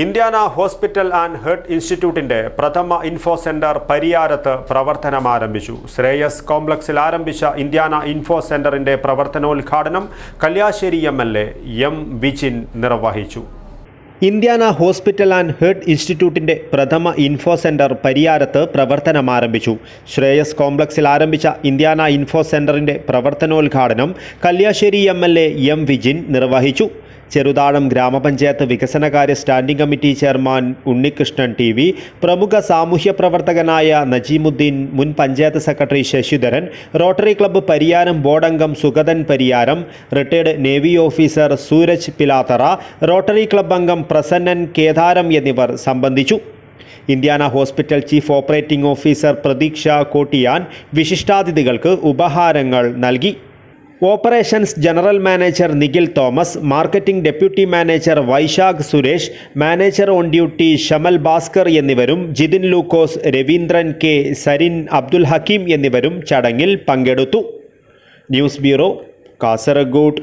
Indiana hospital and heart ഇൻസ്റ്റിറ്റ്യൂട്ടിന്റെ പ്രഥമ info centre പരിയാരത്ത് പ്രവർത്തനം ആരംഭിച്ചു. ശ്രേയസ് കോംപ്ലക്സിൽ ആരംഭിച്ച ഇന്ത്യാന ഇൻഫോ സെന്ററിന്റെ പ്രവർത്തനോദ്ഘാടനം Kalliasseri M L A M Vijin നിർവഹിച്ചു. ഇന്ത്യാന ഹോസ്പിറ്റൽ ആൻഡ് ഹെർട്ട് ഇൻസ്റ്റിറ്റ്യൂട്ടിന്റെ പ്രഥമ ഇൻഫോ സെന്റർ പരിയാരത്ത് പ്രവർത്തനം ആരംഭിച്ചു. ശ്രേയസ് കോംപ്ലക്സിൽ ആരംഭിച്ച ഇന്ത്യാന ഇൻഫോ സെന്ററിന്റെ പ്രവർത്തനോദ്ഘാടനം Kalliasseri M L A M Vijin നിർവഹിച്ചു. ചെറുതാഴം ഗ്രാമപഞ്ചായത്ത് വികസനകാര്യ standing committee chairman Unnikrishnan T V പ്രമുഖ സാമൂഹ്യ പ്രവർത്തകനായ നജീമുദ്ദീൻ മുൻ panchayat secretary Sasidharan Rotary club Pariyaram ബോർഡംഗം Sugathan Pariyaram retired navy officer Sooraj Pilathara Rotary club അംഗം പ്രസന്നൻ കേദാരം എന്നിവർ സംബന്ധിച്ചു. Indiana hospital chief operating officer Pratheeksha Kotian വിശിഷ്ടാതിഥികൾക്ക് ഉപഹാരങ്ങൾ നൽകി. Operations general manager Nikhil Thomas marketing deputy manager Vaisakh Suresh manager on duty Shamal Bhaskar എന്നിവരും Jithin Lukose Raveendran K Sarin Abdul Hakeem എന്നിവരും ചടങ്ങിൽ പങ്കെടുത്തു. News bureau Kasaragod.